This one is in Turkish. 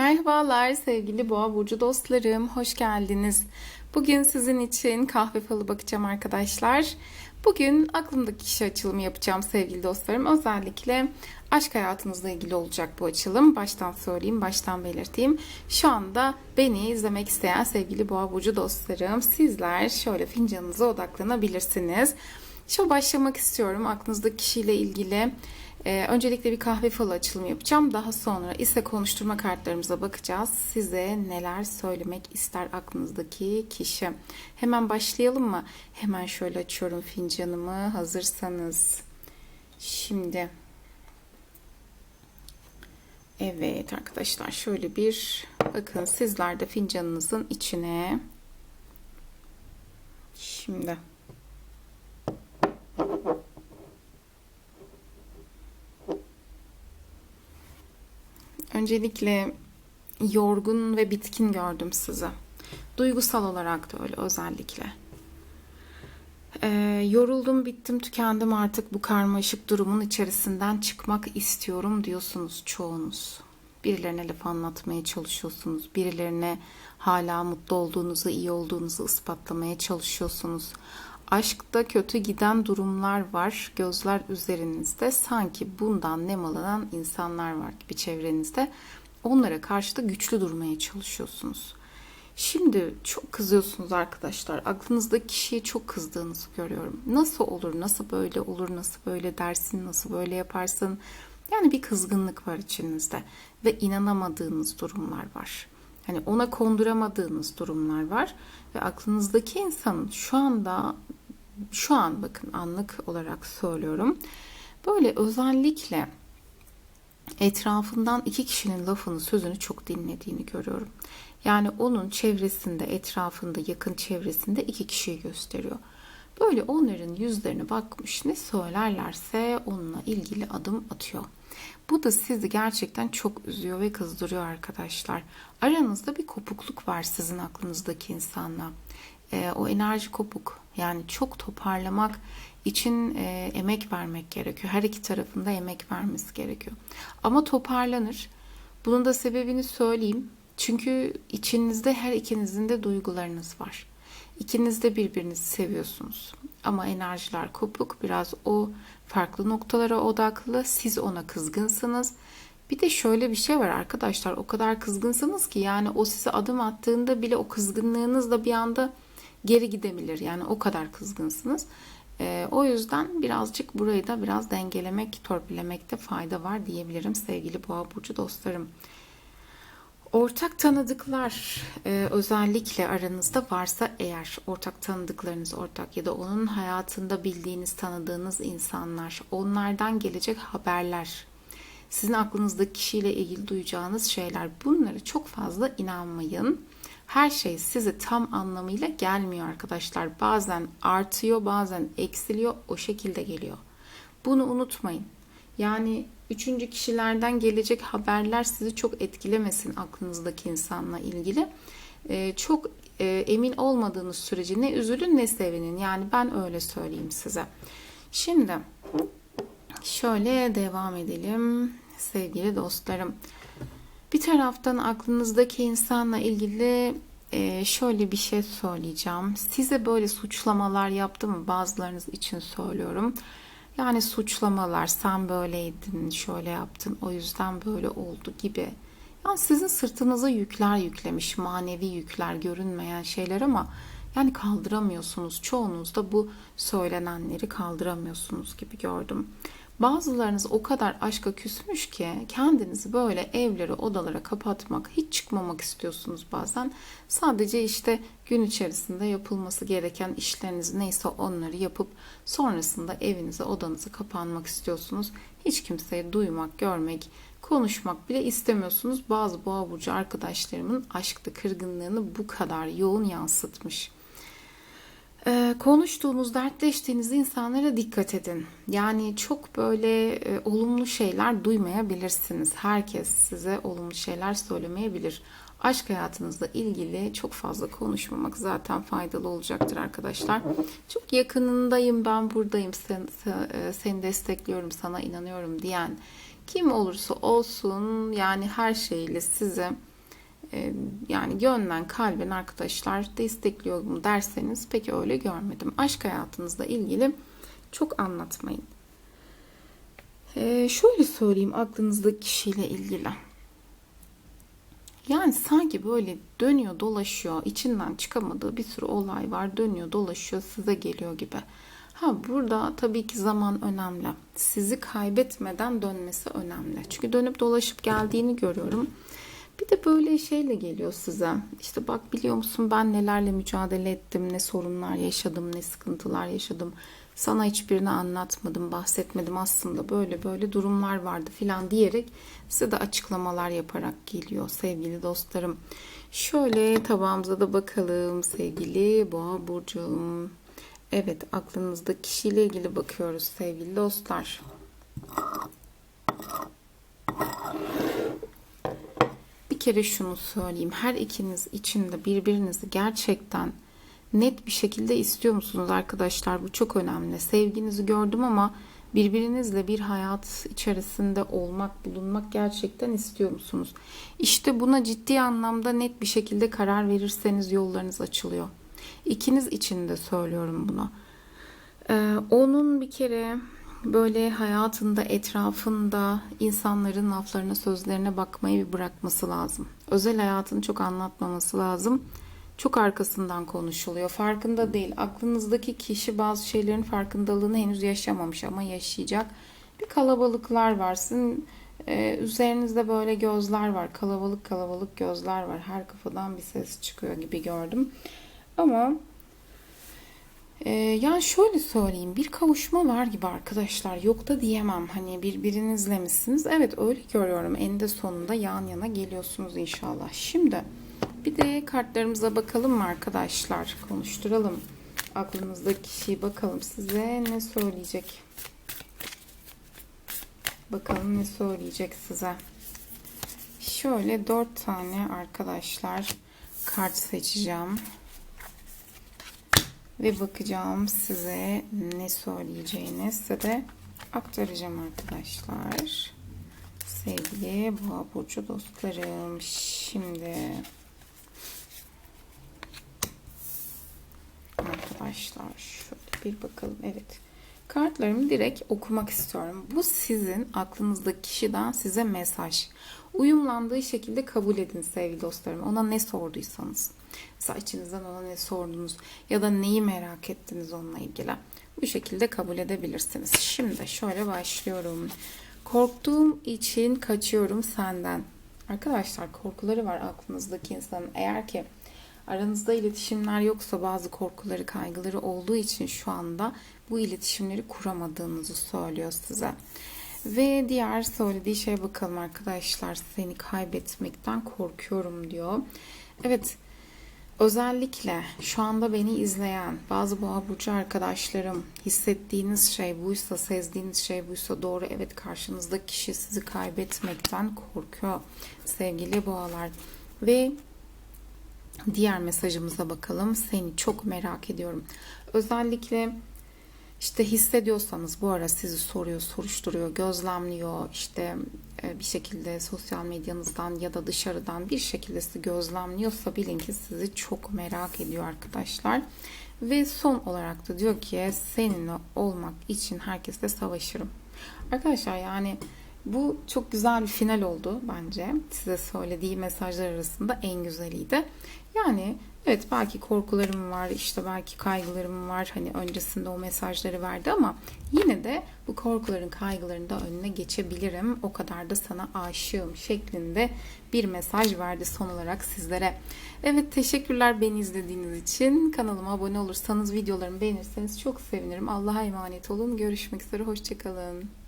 Merhabalar sevgili Boğa burcu dostlarım, hoş geldiniz. Bugün sizin için kahve falı bakacağım arkadaşlar. Bugün aklımdaki kişi açılımı yapacağım sevgili dostlarım. Özellikle aşk hayatınızla ilgili olacak bu açılım. Baştan söyleyeyim, baştan belirteyim. Şu anda beni izlemek isteyen sevgili Boğa burcu dostlarım, sizler şöyle fincanınıza odaklanabilirsiniz. Şöyle başlamak istiyorum aklınızdaki kişiyle ilgili. Ee, öncelikle bir kahve falı açılımı yapacağım. Daha sonra ise konuşturma kartlarımıza bakacağız. Size neler söylemek ister aklınızdaki kişi. Hemen başlayalım mı? Hemen şöyle açıyorum fincanımı hazırsanız. Şimdi Evet arkadaşlar şöyle bir bakın sizler de fincanınızın içine şimdi Öncelikle yorgun ve bitkin gördüm sizi. Duygusal olarak da öyle özellikle. Ee, yoruldum, bittim, tükendim artık bu karmaşık durumun içerisinden çıkmak istiyorum diyorsunuz çoğunuz. Birilerine laf anlatmaya çalışıyorsunuz. Birilerine hala mutlu olduğunuzu, iyi olduğunuzu ispatlamaya çalışıyorsunuz. Aşkta kötü giden durumlar var. Gözler üzerinizde. Sanki bundan nemalanan insanlar var gibi çevrenizde. Onlara karşı da güçlü durmaya çalışıyorsunuz. Şimdi çok kızıyorsunuz arkadaşlar. Aklınızdaki kişiye çok kızdığınızı görüyorum. Nasıl olur, nasıl böyle olur, nasıl böyle dersin, nasıl böyle yaparsın. Yani bir kızgınlık var içinizde ve inanamadığınız durumlar var. Hani ona konduramadığınız durumlar var ve aklınızdaki insanın şu anda şu an bakın anlık olarak söylüyorum. Böyle özellikle etrafından iki kişinin lafını sözünü çok dinlediğini görüyorum. Yani onun çevresinde, etrafında, yakın çevresinde iki kişiyi gösteriyor. Böyle onların yüzlerine bakmış ne söylerlerse onunla ilgili adım atıyor. Bu da sizi gerçekten çok üzüyor ve kızdırıyor arkadaşlar. Aranızda bir kopukluk var sizin aklınızdaki insanla. E, o enerji kopuk. Yani çok toparlamak için e, emek vermek gerekiyor. Her iki tarafında emek vermesi gerekiyor. Ama toparlanır. Bunun da sebebini söyleyeyim. Çünkü içinizde her ikinizin de duygularınız var. İkiniz de birbirinizi seviyorsunuz. Ama enerjiler kopuk. Biraz o farklı noktalara odaklı. Siz ona kızgınsınız. Bir de şöyle bir şey var arkadaşlar. O kadar kızgınsınız ki yani o size adım attığında bile o kızgınlığınız da bir anda geri gidebilir. Yani o kadar kızgınsınız. E, o yüzden birazcık burayı da biraz dengelemek, torpilemekte fayda var diyebilirim sevgili boğa burcu dostlarım. Ortak tanıdıklar e, özellikle aranızda varsa eğer ortak tanıdıklarınız ortak ya da onun hayatında bildiğiniz tanıdığınız insanlar onlardan gelecek haberler sizin aklınızdaki kişiyle ilgili duyacağınız şeyler bunları çok fazla inanmayın her şey size tam anlamıyla gelmiyor arkadaşlar. Bazen artıyor, bazen eksiliyor, o şekilde geliyor. Bunu unutmayın. Yani üçüncü kişilerden gelecek haberler sizi çok etkilemesin aklınızdaki insanla ilgili. Ee, çok e, emin olmadığınız sürece ne üzülün ne sevinin. Yani ben öyle söyleyeyim size. Şimdi şöyle devam edelim sevgili dostlarım. Bir taraftan aklınızdaki insanla ilgili e, şöyle bir şey söyleyeceğim. Size böyle suçlamalar yaptı mı? Bazılarınız için söylüyorum. Yani suçlamalar, sen böyleydin, şöyle yaptın, o yüzden böyle oldu gibi. Yani sizin sırtınıza yükler yüklemiş, manevi yükler, görünmeyen şeyler ama yani kaldıramıyorsunuz. Çoğunuz da bu söylenenleri kaldıramıyorsunuz gibi gördüm. Bazılarınız o kadar aşka küsmüş ki kendinizi böyle evlere, odalara kapatmak, hiç çıkmamak istiyorsunuz bazen. Sadece işte gün içerisinde yapılması gereken işleriniz neyse onları yapıp sonrasında evinize, odanıza kapanmak istiyorsunuz. Hiç kimseyi duymak, görmek, konuşmak bile istemiyorsunuz. Bazı boğa burcu arkadaşlarımın aşkta kırgınlığını bu kadar yoğun yansıtmış. Ee, konuştuğunuz, dertleştiğiniz insanlara dikkat edin. Yani çok böyle e, olumlu şeyler duymayabilirsiniz. Herkes size olumlu şeyler söylemeyebilir. Aşk hayatınızla ilgili çok fazla konuşmamak zaten faydalı olacaktır arkadaşlar. Çok yakınındayım, ben buradayım, sen, sen, seni destekliyorum, sana inanıyorum diyen kim olursa olsun yani her şeyle size e, yani gönlen kalben arkadaşlar destekliyor mu derseniz peki öyle görmedim. Aşk hayatınızla ilgili çok anlatmayın. Ee, şöyle söyleyeyim aklınızdaki kişiyle ilgili. Yani sanki böyle dönüyor dolaşıyor içinden çıkamadığı bir sürü olay var dönüyor dolaşıyor size geliyor gibi. Ha burada tabii ki zaman önemli. Sizi kaybetmeden dönmesi önemli. Çünkü dönüp dolaşıp geldiğini görüyorum. Bir de böyle şeyle geliyor size. İşte bak biliyor musun ben nelerle mücadele ettim, ne sorunlar yaşadım, ne sıkıntılar yaşadım. Sana hiçbirini anlatmadım, bahsetmedim aslında böyle böyle durumlar vardı filan diyerek size de açıklamalar yaparak geliyor sevgili dostlarım. Şöyle tabağımıza da bakalım sevgili Boğa Burcu'm. Evet aklınızda kişiyle ilgili bakıyoruz sevgili dostlar. Bir kere şunu söyleyeyim. Her ikiniz içinde birbirinizi gerçekten net bir şekilde istiyor musunuz arkadaşlar? Bu çok önemli. Sevginizi gördüm ama birbirinizle bir hayat içerisinde olmak, bulunmak gerçekten istiyor musunuz? İşte buna ciddi anlamda net bir şekilde karar verirseniz yollarınız açılıyor. İkiniz için de söylüyorum bunu. Ee, onun bir kere böyle hayatında, etrafında insanların laflarına, sözlerine bakmayı bir bırakması lazım. Özel hayatını çok anlatmaması lazım. Çok arkasından konuşuluyor. Farkında değil. Aklınızdaki kişi bazı şeylerin farkındalığını henüz yaşamamış ama yaşayacak. Bir kalabalıklar var. Sizin e, üzerinizde böyle gözler var. Kalabalık kalabalık gözler var. Her kafadan bir ses çıkıyor gibi gördüm. Ama ee, yani şöyle söyleyeyim bir kavuşma var gibi arkadaşlar. Yok da diyemem. Hani birbirinizle misiniz evet öyle görüyorum. Eninde sonunda yan yana geliyorsunuz inşallah. Şimdi bir de kartlarımıza bakalım mı arkadaşlar? Konuşturalım aklınızdaki kişiyi. Bakalım size ne söyleyecek? Bakalım ne söyleyecek size? Şöyle dört tane arkadaşlar kart seçeceğim ve bakacağım size ne söyleyeceğini size de aktaracağım arkadaşlar. Sevgili boğa burcu dostlarım. Şimdi arkadaşlar şöyle bir bakalım. Evet. Kartlarımı direkt okumak istiyorum. Bu sizin aklınızdaki kişiden size mesaj. Uyumlandığı şekilde kabul edin sevgili dostlarım. Ona ne sorduysanız. Mesela içinizden ona ne sordunuz ya da neyi merak ettiniz onunla ilgili. Bu şekilde kabul edebilirsiniz. Şimdi şöyle başlıyorum. Korktuğum için kaçıyorum senden. Arkadaşlar korkuları var aklınızdaki insanın. Eğer ki aranızda iletişimler yoksa bazı korkuları, kaygıları olduğu için şu anda bu iletişimleri kuramadığınızı söylüyor size. Ve diğer söylediği şeye bakalım arkadaşlar. Seni kaybetmekten korkuyorum diyor. Evet. Özellikle şu anda beni izleyen bazı boğa burcu arkadaşlarım hissettiğiniz şey buysa, sezdiğiniz şey buysa doğru. Evet karşınızdaki kişi sizi kaybetmekten korkuyor sevgili boğalar. Ve diğer mesajımıza bakalım. Seni çok merak ediyorum. Özellikle işte hissediyorsanız bu ara sizi soruyor, soruşturuyor, gözlemliyor. işte e, bir şekilde sosyal medyanızdan ya da dışarıdan bir şekilde sizi gözlemliyorsa bilin ki sizi çok merak ediyor arkadaşlar. Ve son olarak da diyor ki seninle olmak için herkesle savaşırım. Arkadaşlar yani bu çok güzel bir final oldu bence. Size söylediği mesajlar arasında en güzeliydi. Yani evet belki korkularım var, işte belki kaygılarım var. Hani öncesinde o mesajları verdi ama yine de bu korkuların, kaygıların da önüne geçebilirim. O kadar da sana aşığım şeklinde bir mesaj verdi son olarak sizlere. Evet teşekkürler beni izlediğiniz için. Kanalıma abone olursanız, videolarımı beğenirseniz çok sevinirim. Allah'a emanet olun. Görüşmek üzere. Hoşçakalın.